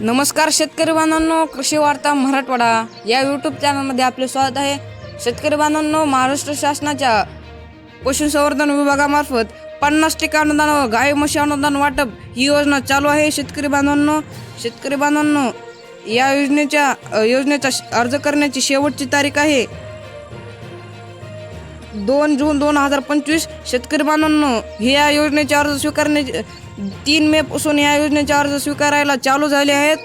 नमस्कार शेतकरी बांधवांनो कृषी वार्ता मराठवाडा या यूट्यूब चॅनलमध्ये आपले स्वागत आहे. शेतकरी बांधवांनो महाराष्ट्र शासनाच्या पशुसंवर्धन विभागामार्फत पन्नास टक्के अनुदान व गाय म्हशी अनुदान वाटप ही योजना चालू आहे. शेतकरी बांधवांनो शेतकरी बांधवांनो या योजनेच्या योजनेचा श- अर्ज करण्याची शेवटची तारीख आहे. दोन जून दोन हजार पंचवीस शेतकरी बांधवांनो हे या योजनेचे अर्ज स्वीकारण्याचे तीन मे पासून या योजनेचे अर्ज स्वीकारायला चालू झाले आहेत.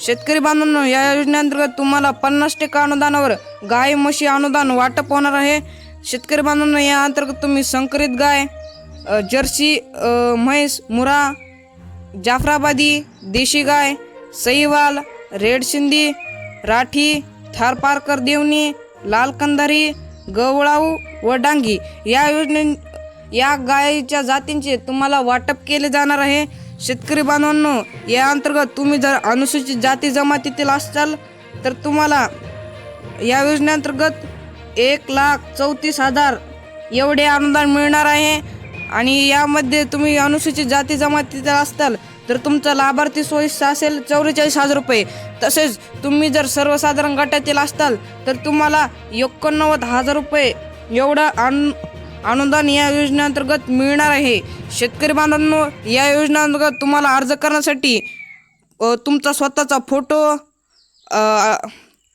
शेतकरी बांधवांनो या योजनेअंतर्गत तुम्हाला पन्नास टक्के अनुदानावर गाय म्हशी अनुदान वाटप होणार आहे. शेतकरी बांधवांनो या अंतर्गत तुम्ही संकरित गाय जर्सी म्हैस मुरा जाफराबादी देशी गाय सईवाल रेड सिंधी राठी थारपारकर देवणी लाल कंधारी गवळाऊ व डांगी या योजने या गायीच्या जातींचे तुम्हाला वाटप केले जाणार आहे. शेतकरी बांधवांनो या अंतर्गत तुम्ही जर अनुसूचित जाती जमातीतील असाल तर तुम्हाला या योजनेअंतर्गत एक लाख चौतीस हजार एवढे अनुदान मिळणार आहे. आणि यामध्ये तुम्ही अनुसूचित जाती जमातीतील असताल तर तुमचा लाभार्थी सोयीचा असेल चौवेचाळीस हजार रुपये. तसेच तुम्ही जर सर्वसाधारण गटातील असताल तर तुम्हाला एकोणनव्वद हजार रुपये एवढं अनु अनुदान या योजनेअंतर्गत मिळणार आहे. शेतकरी बांधवांनो या योजनेअंतर्गत तुम्हाला अर्ज करण्यासाठी तुमचा स्वतःचा फोटो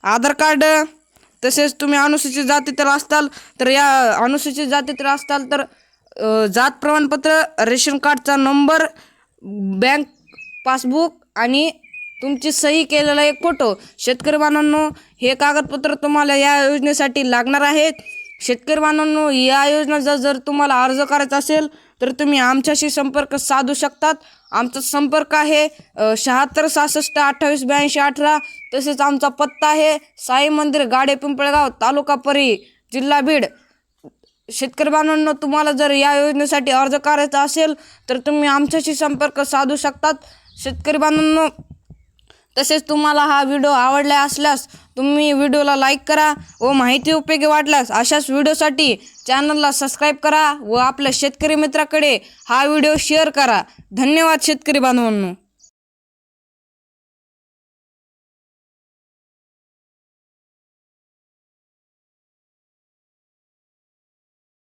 आधार कार्ड तसेच तुम्ही अनुसूचित जातीतील असताल तर या अनुसूचित जातीतील असताल तर जात प्रमाणपत्र रेशन कार्डचा नंबर बँक पासबुक आणि तुमची सही केलेला एक फोटो. शेतकरी बांधवांनो हे कागदपत्र तुम्हाला या योजनेसाठी लागणार आहेत. शेतकरी बांधवांनो या योजनेचा जर तुम्हाला अर्ज करायचा असेल तर तुम्ही आमच्याशी संपर्क साधू शकतात. आमचा संपर्क आहे शहात्तर सहासष्ट अठ्ठावीस ब्याऐंशी अठरा. तसेच आमचा पत्ता आहे साई मंदिर गाडे पिंपळगाव तालुका परी जिल्हा बीड. शेतकरी बांधवांनो तुम्हाला जर या योजनेसाठी अर्ज करायचा असेल तर तुम्ही आमच्याशी संपर्क साधू शकतात. शेतकरी बांधवांनो तसेच तुम्हाला हा व्हिडिओ आवडला असल्यास तुम्ही व्हिडिओला लाईक करा व माहिती उपयोगी वाटल्यास अशाच व्हिडिओसाठी चॅनलला सबस्क्राईब करा व आपल्या शेतकरी मित्राकडे हा व्हिडिओ शेअर करा. धन्यवाद शेतकरी बांधवांनो.